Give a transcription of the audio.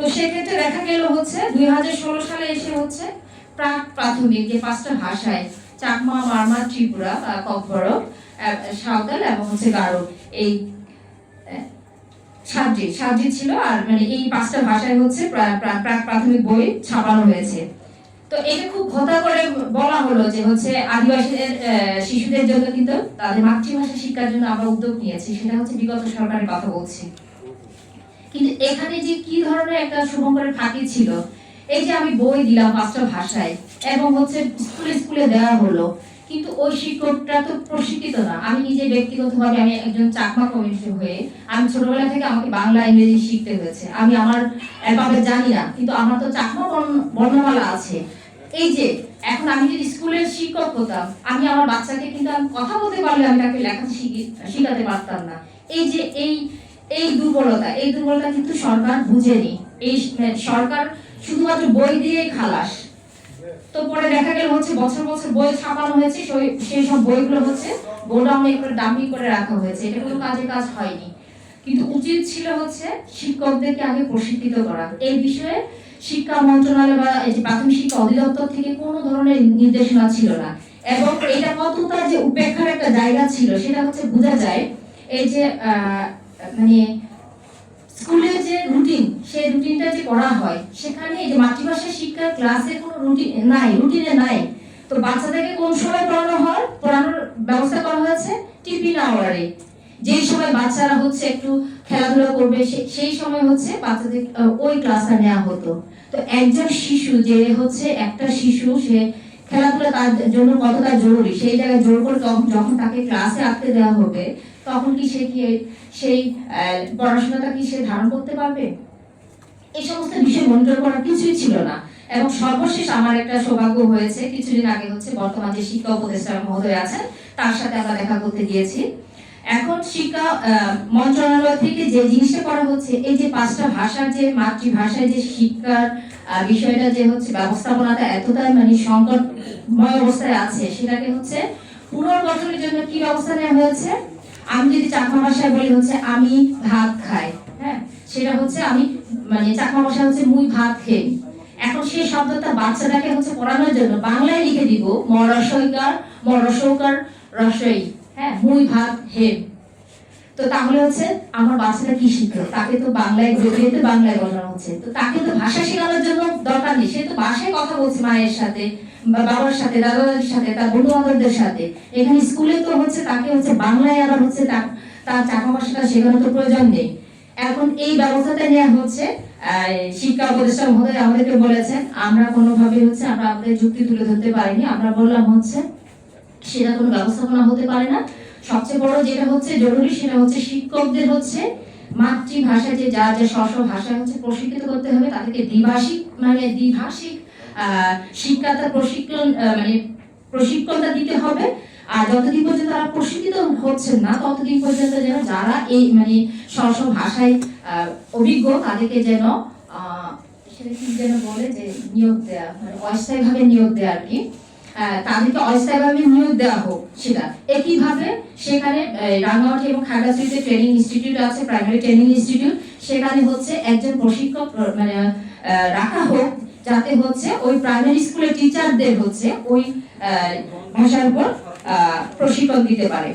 তো সেক্ষেত্রে দেখা গেল হচ্ছে দুই হাজার ষোলো সালে এসে হচ্ছে প্রাক প্রাথমিক যে পাঁচটা ভাষায়, চাকমা, মারমা, ত্রিপুরা বা ককবরক সাঁওতাল এবং হচ্ছে গারো, এই সাতটি সাতটি ছিল আর মানে এই পাঁচটা ভাষায় হচ্ছে প্রা- প্রা- প্রাক প্রাথমিক বই ছাপানো হয়েছে। তো এটা খুব ঘটা করে বলা হলো যে হচ্ছে আদিবাসীদের শিশুদের জন্য কিন্তু তাদের মাতৃভাষা শিক্ষার জন্য আমরা উদ্যোগ নিয়েছি, সেটা হচ্ছে বিগত সরকারের কথা বলছি। কিন্তু এখানে যে কি ধরনের একটা শুভঙ্করের ফাঁকি ছিল, এই যে আমি বই দিলাম পাঁচটা ভাষায়, এবং হচ্ছে স্কুলে স্কুলে দেওয়া হলো, কিন্তু ওই শিক্ষকটা তো প্রশিক্ষিত না। আমি নিজে ব্যক্তিগতভাবে আমি একজন চাকমা কমিউনিটি হয়ে, আমি ছোটবেলা থেকে আমাকে বাংলা, ইংরেজি শিখতে হয়েছে। আমি আমার অ্যালফাবেট জানি না, কিন্তু আমার তো চাকমা বর্ণ- বর্ণমালা আছে। এই যে, এখন আমি যদি স্কুলের শিক্ষক হতাম, আমি আমার বাচ্চাকে কিন্তু আমি কথা বলতে পারলে আমি তাকে লেখা শিখি- শিখাতে পারতাম না। এই যে, এই এই দুর্বলতা এই দুর্বলতা কিন্তু সরকার বুঝেনি। এই সরকার শুধুমাত্র বই দিয়েই খালাস। তো পরে দেখা গেল হচ্ছে বছর বছর বই ছাপানো হয়েছে, সেই- সব বইগুলো হচ্ছে গোডাউনে করে ডাম্পিং করে রাখা হয়েছে। এটা কোনো কাজে কাজ হয়নি। কিন্তু উচিত ছিল হচ্ছে শিক্ষকদেরকে আগে প্রশিক্ষিত করা। এই বিষয়ে শিক্ষা মন্ত্রণালয় বা এই যে প্রাথমিক শিক্ষা অধিদপ্তর থেকে কোনো ধরনের নির্দেশনা ছিল না। এবং এটা কতটা যে উপেক্ষার একটা জায়গা ছিল, সেটা হচ্ছে বোঝা যায়। এই যে মানে স্কুলে যে রুটিন সেই রুটিনটা যে করা হয়, সেখানে এই যে মাতৃভাষা শিক্ষার ক্লাসে কোনো রুটিন নাই রুটিনে নাই। তো বাচ্চাদেরকে কোন সময় পড়ানো হয়? পড়ানোর ব্যবস্থা করা হয়েছে টিফিন আওয়ারে যেই সময় বাচ্চারা হচ্ছে একটু খেলাধুলা করবে সেই সময় হচ্ছে বাচ্চাদের ওই ক্লাসটা নেওয়া হতো। তো একজন শিশু, যে হচ্ছে একটা শিশু, সে খেলাধুলা তার জন্য কতটা জরুরি? সেই জায়গায় জোর করে যখন তাকে ক্লাসে আঁকতে দেওয়া হবে, তখন কি সে কি সেই পড়াশোনাটা কি সে ধারণ করতে পারবে? এই সমস্ত বিষয় মনিটর করার কিছুই ছিল না। এবং সর্বশেষ আমার একটা সৌভাগ্য হয়েছে, কিছুদিন আগে হচ্ছে বর্তমান যে শিক্ষা উপদেষ্টা মহোদয় আছেন, তার সাথে আমরা দেখা করতে গিয়েছি। এখন শিক্ষা মন্ত্রণালয় থেকে যে জিনিসটা করা হচ্ছে, এই যে পাঁচটা ভাষার যে মাতৃভাষায় যে শিক্ষার বিষয়টা যে হচ্ছে ব্যবস্থাপনাটা এতটাই মানে সংকটময় অবস্থায় আছে, সেটাকে হচ্ছে পুনর্গঠনের জন্য কি ব্যবস্থা নেওয়া হয়েছে? আমি যদি চাকমা ভাষায় বলি হচ্ছে আমি ভাত খাই হ্যাঁ? সেটা হচ্ছে আমি মানে চাকমা ভাষা হচ্ছে মুই ভাত খেয়ে এখন সেই শব্দটা বাচ্চাটাকে হচ্ছে পড়ানোর জন্য বাংলায় লিখে দিব মরসইকার মরসৌকার রসই। হ্যাঁ মুই ভাত হেম তো তাহলে হচ্ছে আমার বাচ্চাটা কি শিখবে তাকে তো বাংলায় যেহেতু বাংলায় বলানো হচ্ছে। তো তাকে তো ভাষা শেখানোর জন্য দরকার নেই। সে তো ভাষায় কথা বলছে মায়ের সাথে বা বাবার সাথে দাদা দাদির সাথে, তার বন্ধু বান্ধবদের সাথে। এখানে স্কুলে তো হচ্ছে তাকে হচ্ছে বাংলায় আবার হচ্ছে তার- চাকমা ভাষাটা শেখানো তো প্রয়োজন নেই। এখন এই ব্যবস্থাটা নেওয়া হচ্ছে শিক্ষা উপদেষ্টা মহোদয় আমাদেরকে বলেছেন, আমরা কোনোভাবে হচ্ছে আমরা আমাদের যুক্তি তুলে ধরতে পারিনি। আমরা বললাম হচ্ছে সেটা কোনো ব্যবস্থাপনা হতে পারে না। সবচেয়ে বড় যেটা হচ্ছে জরুরি সেটা হচ্ছে শিক্ষকদের হচ্ছে মাতৃভাষা যে যা যা স্ব ভাষায় হচ্ছে প্রশিক্ষিত করতে হবে তাদেরকে দ্বিভাষিক মানে দ্বিভাষিক আহ, শিক্ষাটা প্রশিক্ষণ মানে প্রশিক্ষণটা দিতে হবে। আর যতদিন পর্যন্ত তারা প্রশিক্ষিত হচ্ছেন না ততদিন পর্যন্ত যেন যারা এই মানে স্ব ভাষায় অভিজ্ঞ তাদেরকে যেন আহ, সেটা কি যেন বলে যে নিয়োগ দেয়া মানে অস্থায়ীভাবে নিয়োগ দেয়া আর কি। তাদেরকে অস্থায়ীভাবে নিয়োগ দেওয়া হোক, সেটা। একইভাবে সেখানে রাঙামাটি এবং খাগড়াছড়িতে ট্রেনিং ইনস্টিটিউট আছে প্রাইমারি ট্রেনিং ইনস্টিটিউট সেখানে হচ্ছে একজন প্রশিক্ষক মানে রাখা হোক, যাতে হচ্ছে ওই প্রাইমারি স্কুলের টিচারদের হচ্ছে ওই ভাষার উপর প্রশিক্ষণ দিতে পারে।